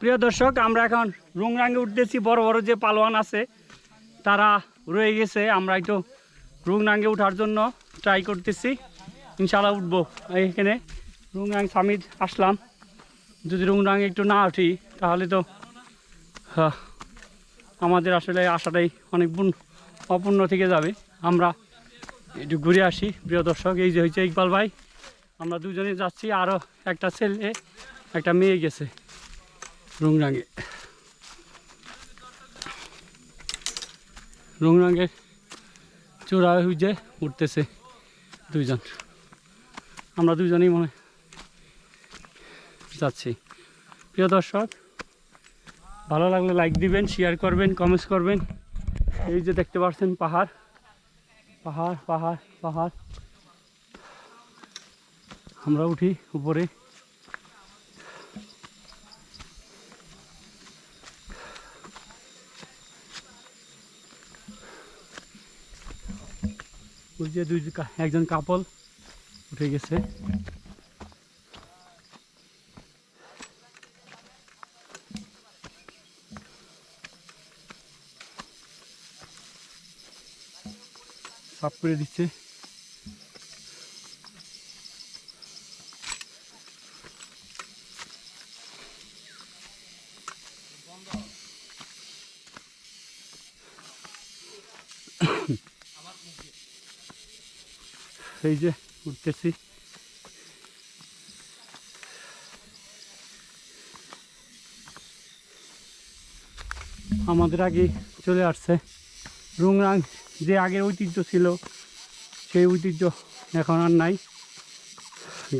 প্রিয় দর্শক আমরা এখন রুংরাঙ্গে উঠতেছি। বড় বড় যে পালোয়ান আছে তারা রয়ে গেছে। আমরা একটু রুংরাঙ্গে ওঠার জন্য ট্রাই করতেছি। ইনশাল্লাহ উঠবো। এখানে রুংরাং সামিদ আসলাম। যদি রুংরাঙ্গে একটু না উঠি তাহলে তো হ্যাঁ, আমাদের আসলে আশাটাই অনেক পূর্ণ- অপূর্ণ থেকে যাবে। আমরা একটু ঘুরে আসি প্রিয় দর্শক। এই যে হয়েছে ইকবাল ভাই আমরা দুজনে যাচ্ছি। আরও একটা ছেলে একটা মেয়ে গেছে। রুংরাঙ্গে রুংরাঙ্গের চূড়া হুজে উঠতেছে দুইজন। আমরা দুজনেই মনে যাচ্ছি। প্রিয় দর্শক, ভালো লাগলে লাইক দিবেন শেয়ার করবেন কমেন্টস করবেন। এই যে দেখতে পাচ্ছেন পাহাড় পাহাড় পাহাড় পাহাড়। আমরা উঠি উপরে। যে দুই একজন কাপল উঠে গেছে। সাফ করে দিচ্ছে। এই যে উঠতেছি। আমাদের আগে চলে আসছে। রুংরাং যে আগের ঐতিহ্য ছিল, সেই ঐতিহ্য এখন আর নাই।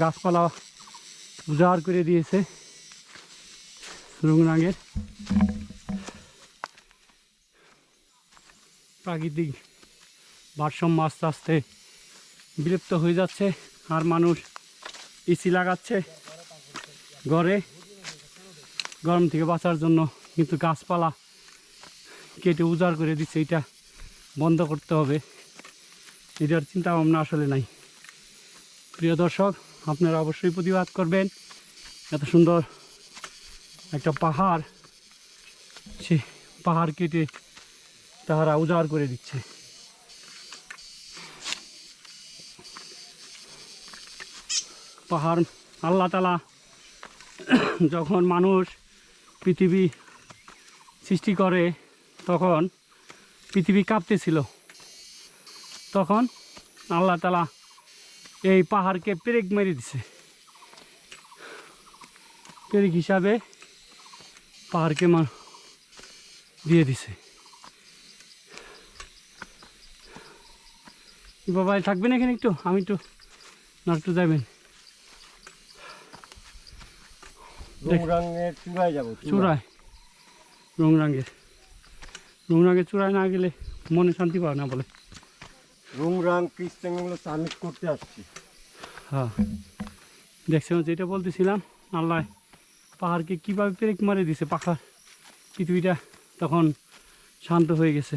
গাছপালা উজাড় করে দিয়েছে রুংরাঙের। প্রাকৃতিক ভারসাম্য আস্তে আস্তে বিলুপ্ত হয়ে যাচ্ছে আর মানুষ এসি লাগাচ্ছে ঘরে। গরম থেকে বাঁচার জন্য কিন্তু গাছপালা কেটে উজাড় করে দিচ্ছে, এটা বন্ধ করতে হবে। এটার চিন্তা ভাবনা আসলে নাই। প্রিয় দর্শক, আপনারা অবশ্যই প্রতিবাদ করবেন। এত সুন্দর একটা পাহাড়, সে পাহাড় কেটে তাহারা উজাড় করে দিচ্ছে। পাহাড়, আল্লাহ তালা যখন মানুষ পৃথিবী সৃষ্টি করে, তখন পৃথিবী কাঁপতেছিল। তখন আল্লাহ তালা এই পাহাড়কে পেরেক মেরে দিছে। পেরেক হিসাবে পাহাড়কে মা দিয়ে দিছে। বাবা থাকবেন এখানে একটু? আমি একটু না একটু যাবেন রংরাঙের চূড়ায় যাব চূড়ায়। রংরাঙ্গের রংরাঙ্গের চূড়ায় না গেলে মনে শান্তি পায় না বলে। রংরাং কৃষ্ণগুলো সামিট করতে আসছি। হ্যাঁ। দেখছিলাম যেটা বলতেছিলাম আল্লাহ পাহাড়কে কীভাবে পেরেক মারে দিছে পাখার পৃথিবীটা তখন শান্ত হয়ে গেছে।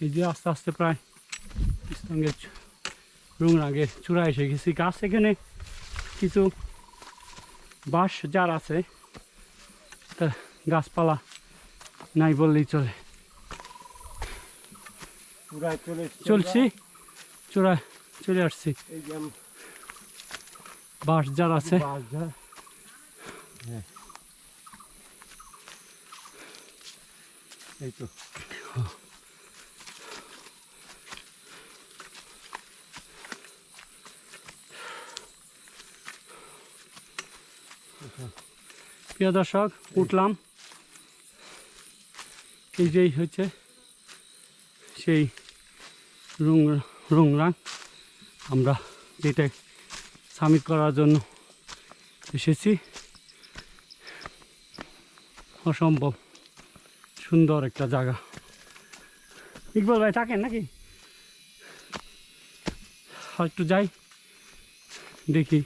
এই যে আস্তে আস্তে প্রায় সঙ্গে ইসলামের রুংরাগের চূড়া এসে গেছি। গাছ এখানে কিছু বাঁশ যার আছে। তার গাছপালা নাই বললেই চলে। চলে চলছি। চূড়ায় চলে আসছি। বাঁশ যার আছে। হ্যাঁ। এই তো। প্রিয় দর্শক, উঠলাম। এই যেই হচ্ছে সেই রুং, রুংরাং। আমরা যেটা সামিট করার জন্য এসেছি। অসম্ভব সুন্দর একটা জায়গা। ইকবাল ভাই, থাকেন নাকি? আর একটু যাই, দেখি।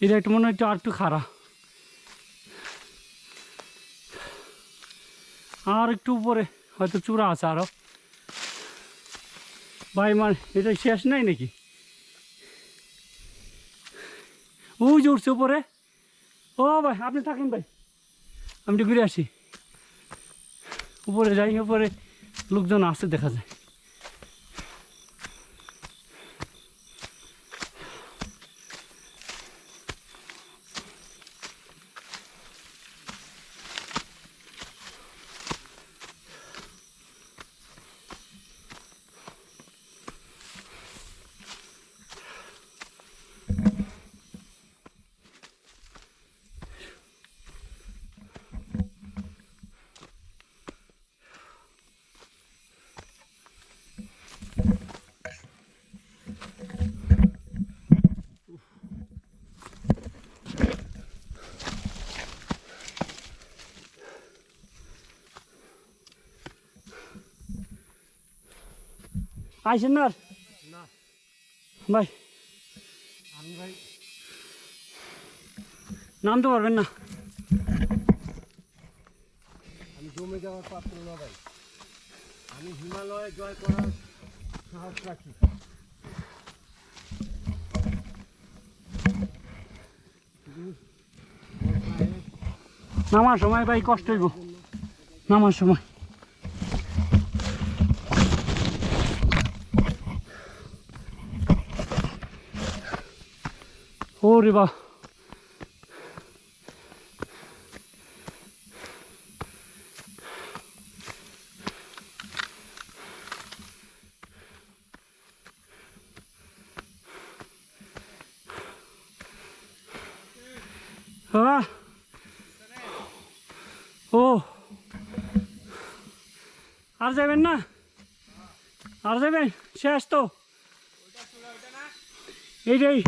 এটা একটু মনে একটু, আর একটু খারাপ আর একটু উপরে, হয়তো চূড়া আছে আরও। ভাই মানে এটা শেষ নাই নাকি? ওই উঠছে উপরে। ও ভাই, আপনি থাকেন ভাই। আমি একটু ঘুরে আসি। উপরে যাই, উপরে লোকজন আসছে দেখা যায়। আইসেন না। না ভাই আমি ভাই নামতে পারবেন না। আমি জমে যাওয়ার পাত্র না ভাই। আমি হিমালয়ে জয় করার সাহস রাখি। নামার সময় ভাই কষ্ট হইব। নামার সময়। বা হ্যাঁ ও আর যাবেন না? আর যাবেন? শেষ তো। এইটাই।